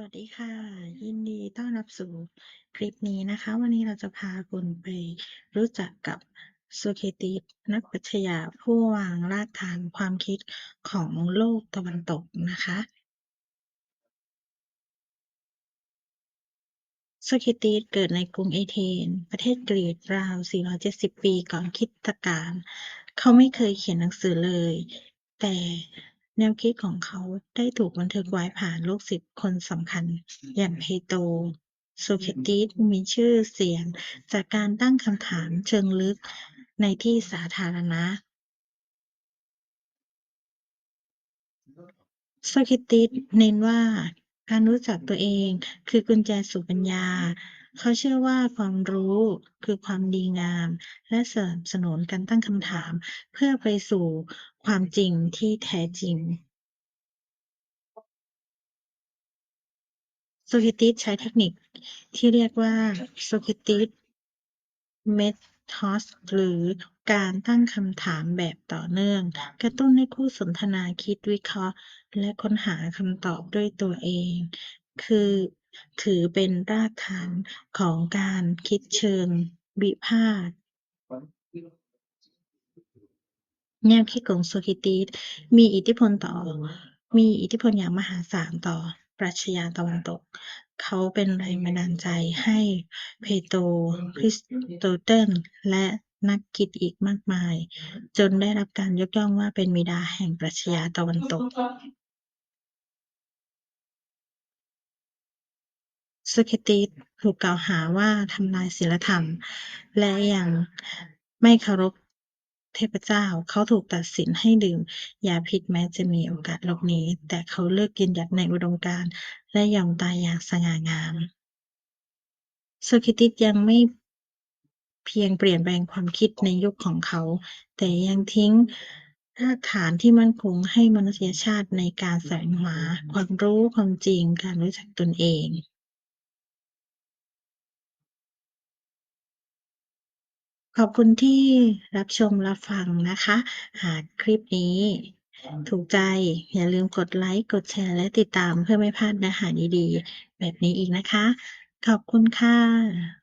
สวัสดีค่ะ ยินดีต้อนรับสู่คลิปนี้นะคะ วันนี้เราจะพาคุณไปรู้จักกับโซเคตีสนักปัชญาผู้วางรากฐานความคิดของโลกตะวันตกนะคะโซเคตีสเกิดในกรุงเอเธนส์ประเทศกรีซราว 470 ปีก่อนคริสตกาลเขาไม่เคยเขียนหนังสือเลย แต่ แนวคิดของเขาได้ถูกบันทึกไว้ผ่านลูกศิษย์คนสำคัญอย่างเพโตรโซเครตีสมีชื่อเสียงจากการตั้งคำถามเชิงลึกในที่สาธารณะโซเครติสเน้นว่าการรู้จักตัวเองคือกุญแจสู่ปัญญา เขาเชื่อว่าความรู้คือความดีงาม และสนับสนุนการตั้งคำถาม เพื่อไปสู่ความจริงที่แท้จริง โซครติสใช้เทคนิคที่เรียกว่า Socratic Method หรือการตั้งคำถามแบบต่อเนื่อง กระตุ้นให้คู่สนทนาคิดวิเคราะห์ และค้นหาคำตอบด้วยตัวเอง คือถือเป็นรากฐานของการคิดเชิงวิพากษ์แนวคิดของโซครตีสมีอิทธิพลต่อ มีอิทธิพลอย่างมหาศาลต่อปรัชญาตะวันตก เขาเป็นแรงบันดาลใจให้เพโตรคริสโตเติลและนักคิดอีกมากมาย จนได้รับการยกย่องว่าเป็นบิดาแห่งปรัชญาตะวันตก โซเคตีสถูกกล่าวหาว่าทำลายศีลธรรม และยังไม่เคารพเทพเจ้า เขาถูกตัดสินให้ดื่มยาพิษแม้จะมีโอกาสหลบหนีแต่เขาเลือกยืนหยัดในอุดมการณ์และยอมตายอย่างสง่างามโซเคติสยังไม่เพียงเปลี่ยนแปลงความคิดในยุคของเขา แต่ยังทิ้งรากฐานที่มั่นคงให้มนุษยชาติในการแสวงหาความรู้ความจริงการรู้จักตนเอง ขอบคุณที่รับชมรับฟังนะคะ หากคลิปนี้ ถูกใจ อย่าลืมกดไลค์ กดแชร์ และติดตามเพื่อไม่พลาดเนื้อหาดีๆ แบบนี้อีกนะคะ ขอบคุณค่ะ